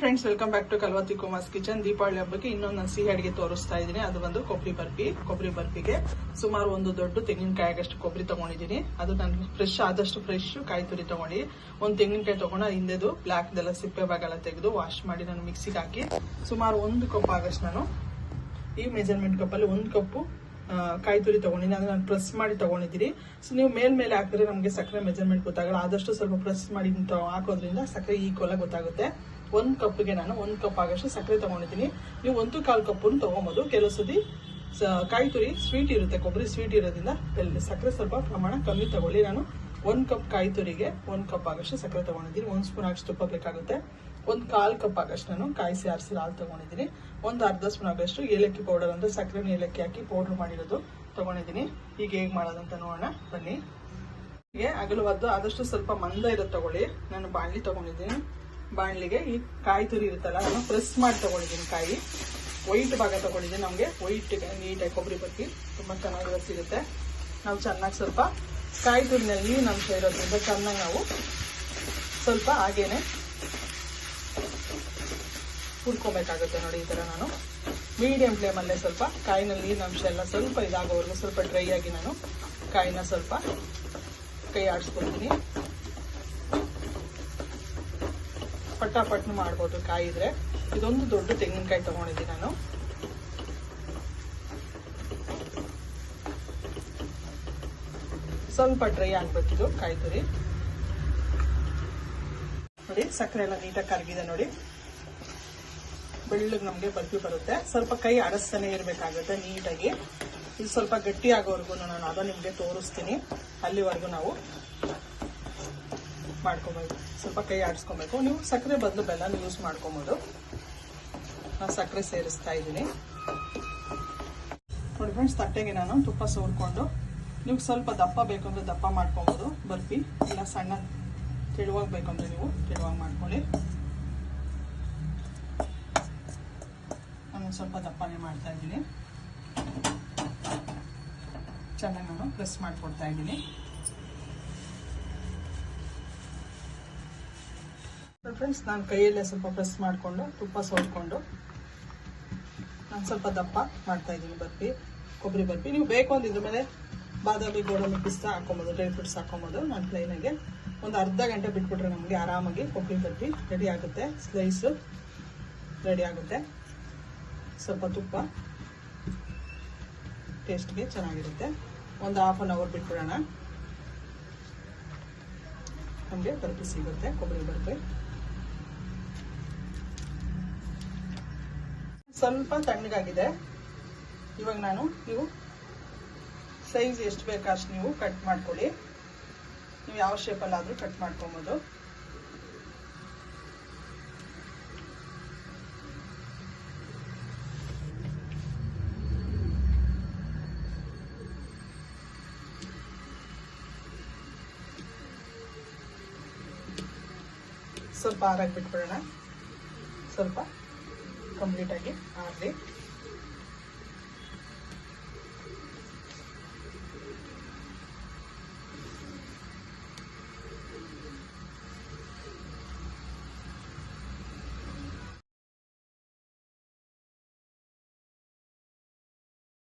Friends welcome back to Kalvathi Kumar's kitchen Deepavali ಹಬ್ಬಕ್ಕೆ ಇನ್ನೊಂದು ನಾನು ಸಿಹಿ ಅಡಿಗೆ ತೋರಿಸ್ತಾ ಇದ್ದೀನಿ. ಅದು ಒಂದು ಕೊಬ್ಬರಿ ಬರ್ಫಿ, ಕೊಬ್ಬರಿ ಬರ್ಫಿಗೆ ಸುಮಾರು ಒಂದು ದೊಡ್ಡ ತೆಂಗಿನಕಾಯಿ ಆಗಷ್ಟು ಕೊಬ್ಬರಿ ತಗೊಂಡಿದ್ದೀನಿ. ಅದು ನಾನು ಫ್ರೆಶ್ ಆದಷ್ಟು ಫ್ರೆಶ್ ಕಾಯಿ ತುರಿ ತಗೊಂಡು ಒಂದು ತೆಂಗಿನಕಾಯಿ ತಗೊಂಡು ಹಿಂದೆದು ಬ್ಲ್ಯಾಕ್ದೆಲ್ಲ ಸಿಪ್ಪೆ ಬಾಗೆಲ್ಲ ತೆಗೆದು ವಾಶ್ ಮಾಡಿ ನಾನು ಮಿಕ್ಸಿಗೆ ಹಾಕಿ ಸುಮಾರು ಒಂದು ಕಪ್ ಆಗಷ್ಟು ನಾನು ಈ ಮೆಜರ್ಮೆಂಟ್ ಕಪ್ಪಲ್ಲಿ ಒಂದು ಕಪ್ಪು ಕಾಯಿ ತುರಿ ತಗೊಂಡಿದ್ದೀನಿ. ಅದನ್ನ ನಾನು ಪ್ರೆಸ್ ಮಾಡಿ ತಗೊಂಡಿದ್ದೀನಿ. ಸೊ ನೀವು ಮೇಲ್ಮೇಲೆ ಹಾಕಿದ್ರೆ ನಮಗೆ ಸಕ್ಕರೆ ಮೆಜರ್ಮೆಂಟ್ ಗೊತ್ತಾಗಲ್ಲ. ಆದಷ್ಟು ಸ್ವಲ್ಪ ಪ್ರೆಸ್ ಮಾಡಿ ಹಾಕೋದ್ರಿಂದ ಸಕ್ಕರೆ ಈಕ್ವಲ್ ಆಗಿ ಗೊತ್ತಾಗುತ್ತೆ. ಒಂದು ಕಪ್ಗೆ ನಾನು ಒಂದು ಕಪ್ ಆಗಷ್ಟು ಸಕ್ಕರೆ ತಗೊಂಡಿದ್ದೀನಿ. ನೀವು ಒಂದು ಕಾಲು ಕಪ್ಪನ್ನು ತಗೊಬೋದು. ಕೆಲವು ಸತಿ ಕಾಯಿ ತುರಿ ಸ್ವೀಟ್ ಇರುತ್ತೆ, ಕೊಬ್ಬರಿ ಸ್ವೀಟ್ ಇರೋದ್ರಿಂದ ಸಕ್ಕರೆ ಸ್ವಲ್ಪ ಪ್ರಮಾಣ ಕಮ್ಮಿ ತಗೊಳ್ಳಿ. ನಾನು ಒಂದು ಕಪ್ ಕಾಯಿ ತುರಿಗೆ ಒಂದು ಕಪ್ ಆಗಷ್ಟು ಸಕ್ಕರೆ ತೊಗೊಂಡಿದ್ದೀನಿ. ಒಂದು ಸ್ಪೂನ್ ಆಗಷ್ಟು ತುಪ್ಪ ಬೇಕಾಗುತ್ತೆ ಒಂದು ಕಾಲು ಕಪ್ ಆಗಷ್ಟು ನಾನು ಕಾಯಿಸಿ ಆರಿಸಿ ಹಾಲು ತೊಗೊಂಡಿದ್ದೀನಿ. ಒಂದು ಅರ್ಧ ಸ್ಪೂನ್ ಆಗಷ್ಟು ಏಲಕ್ಕಿ ಪೌಡರ್ ಅಂದರೆ ಸಕ್ಕರೆ ಏಲಕ್ಕಿ ಹಾಕಿ ಪೌಡರ್ ಮಾಡಿರೋದು ತಗೊಂಡಿದ್ದೀನಿ. ಈಗ ಹೇಗೆ ಮಾಡೋದಂತ ನೋಡೋಣ. ಬನ್ನಿ. ಹೀಗೆ ಅಗಲವಾದ್ದು ಆದಷ್ಟು ಸ್ವಲ್ಪ ಮಂದ ಇರೋದು ತಗೊಳ್ಳಿ. ನಾನು ಬಾಣಲಿ ತಗೊಂಡಿದ್ದೀನಿ. ಬಾಣಲಿಗೆ ಈ ಕಾಯಿ ತುರಿ ಇರುತ್ತಲ್ಲ ನಾನು ಪ್ರೆಸ್ ಮಾಡಿ ತಗೊಂಡಿದ್ದೀನಿ ಕಾಯಿ. ವೈಟ್ ಭಾಗ ತಗೊಂಡಿದ್ದೀನಿ ನಮಗೆ. ವೈಟ್ ನೀಟಾಗಿ ಕೊಬ್ಬರಿ ಬತ್ತಿ ತುಂಬ ಚೆನ್ನಾಗಿ ಸಿಗುತ್ತೆ ನಾವು ಚೆನ್ನಾಗಿ ಸ್ವಲ್ಪ ಕಾಯಿ ತುರಿನಲ್ಲಿ ನೀರಿನ ಅಂಶ ಇರೋದ್ರಿಂದ ಚೆನ್ನಾಗಿ ನಾವು ಸ್ವಲ್ಪ ಹಾಗೇನೆ ಹುರ್ಕೋಬೇಕಾಗುತ್ತೆ ನೋಡಿ ಈ ಥರ ನಾನು. ಮೀಡಿಯಂ ಫ್ಲೇಮಲ್ಲೇ ಸ್ವಲ್ಪ ಕಾಯಿನಲ್ಲಿ ನೀರಿನ ಅಂಶ ಎಲ್ಲ ಸ್ವಲ್ಪ ಇದಾಗೋವರೆಗೂ ಸ್ವಲ್ಪ ಡ್ರೈ ಆಗಿ ನಾನು ಕಾಯಿನ ಸ್ವಲ್ಪ ಕೈ ಆಡಿಸ್ಕೊಳ್ತೀನಿ ಪಟ್ಟಾಪಟ್ನು ಮಾಡ್ಬೋದು ಕಾಯಿ ಇದ್ರೆ ಇದೊಂದು ದೊಡ್ಡ ತೆಂಗಿನಕಾಯಿ ತಗೊಂಡಿದ್ದೀನಿ ನಾನು. ಸ್ವಲ್ಪ ಡ್ರೈ ಆಗ್ಬೇಕಿದು ಕಾಯಿ ತುರಿ ನೋಡಿ, ಸಕ್ಕರೆ ಎಲ್ಲ ನೀಟಾಗಿ ಕರಗಿದೆ ನೋಡಿ. ಬೆಳ್ಳಗೆ ನಮಗೆ ಬರ್ಫಿ ಬರುತ್ತೆ. ಸ್ವಲ್ಪ ಕೈ ಅಡಸ್ತಾನೆ ಇರಬೇಕಾಗುತ್ತೆ ನೀಟಾಗಿ. ಇದು ಸ್ವಲ್ಪ ಗಟ್ಟಿ ಆಗೋವರೆಗೂ ನಾನು ಅದು ನಿಮಗೆ ತೋರಿಸ್ತೀನಿ. ಅಲ್ಲಿವರೆಗೂ ನಾವು ಮಾಡ್ಕೊಬೇಕು ಸ್ವಲ್ಪ ಕೈ ಆಡಿಸ್ಕೊಬೇಕು. ನೀವು ಸಕ್ಕರೆ ಬದಲು ಬೆಲ್ಲನ ಯೂಸ್ ಮಾಡ್ಕೊಬೋದು. ನಾನು ಸಕ್ಕರೆ ಸೇರಿಸ್ತಾ ಇದ್ದೀನಿ. ನೋಡಿ ಫ್ರೆಂಡ್ಸ್ ತಟ್ಟೆಗೆ ನಾನು ತುಪ್ಪ ಸೋರ್ಕೊಂಡು ನೀವು ಸ್ವಲ್ಪ ದಪ್ಪ ಬೇಕು ಅಂದರೆ ದಪ್ಪ ಮಾಡ್ಕೊಬೋದು. ಬರ್ಫಿ ಇಲ್ಲ ಸಣ್ಣ ತೆಳುವಾಗಿ ಬೇಕು ಅಂದರೆ ನೀವು ತೆಳುವಾಗಿ ಮಾಡ್ಕೊಳ್ಳಿ. ನಾನು ಸ್ವಲ್ಪ ದಪ್ಪನೇ ಮಾಡ್ತಾ ಇದ್ದೀನಿ. ಚೆನ್ನಾಗಿ ನಾನು ಪ್ರೆಸ್ ಮಾಡಿಕೊಡ್ತಾ ಇದ್ದೀನಿ. ಫ್ರೆಂಡ್ಸ್ ನಾನು ಕೈಯಲ್ಲೇ ಸ್ವಲ್ಪ ಪ್ರೆಸ್ ಮಾಡಿಕೊಂಡು, ತುಪ್ಪ ಸೋಡ್ಕೊಂಡು ನಾನು ಸ್ವಲ್ಪ ದಪ್ಪ ಮಾಡ್ತಾ ಇದ್ದೀನಿ ಬರ್ಫಿ ಕೊಬ್ಬರಿ ಬರ್ಫಿ ನೀವು ಬೇಕು ಅಂದಿದ್ರ ಮೇಲೆ ಬಾದಾಮಿ ಗೋಡಂಬಿ ಪಿಸ್ತಾ ಹಾಕೊಬೋದು ಡ್ರೈ ಫ್ರೂಟ್ಸ್ ಹಾಕೊಬೋದು ನಾನು ಪ್ಲೈನಾಗೆ ಒಂದು ಅರ್ಧ ಗಂಟೆ ಬಿಟ್ಬಿಟ್ರೆ ನಮಗೆ ಆರಾಮಾಗಿ ಕೊಬ್ಬರಿ ಬರ್ಫಿ ರೆಡಿ ಆಗುತ್ತೆ. ಸ್ಲೈಸು ರೆಡಿ ಆಗುತ್ತೆ. ಸ್ವಲ್ಪ ತುಪ್ಪ ಟೇಸ್ಟ್ಗೆ ಚೆನ್ನಾಗಿರುತ್ತೆ. ಒಂದು ಹಾಫ್ ಆನ್ ಅವರ್ ಬಿಟ್ಬಿಡೋಣ. ನಮಗೆ ಬರ್ಫಿ ಸಿಗುತ್ತೆ, ಕೊಬ್ಬರಿ ಬರ್ಫಿ ಸ್ವಲ್ಪ ತಣ್ಣಗಾಗಿದೆ. ಇವಾಗ ನಾನು ನೀವು ಸೈಜ್ ಎಷ್ಟು ಬೇಕು ಅಷ್ಟು ನೀವು ಕಟ್ ಮಾಡ್ಕೊಳ್ಳಿ. ನೀವು ಯಾವ ಶೇಪಲ್ಲಾದರೂ ಕಟ್ ಮಾಡ್ಕೊಬೋದು. ಸ್ವಲ್ಪ ಆರಾಗಿ ಬಿಟ್ಬಿಡೋಣ ಸ್ವಲ್ಪ. ಕಂಪ್ಲೀಟಾಗಿ ಆರಲಿ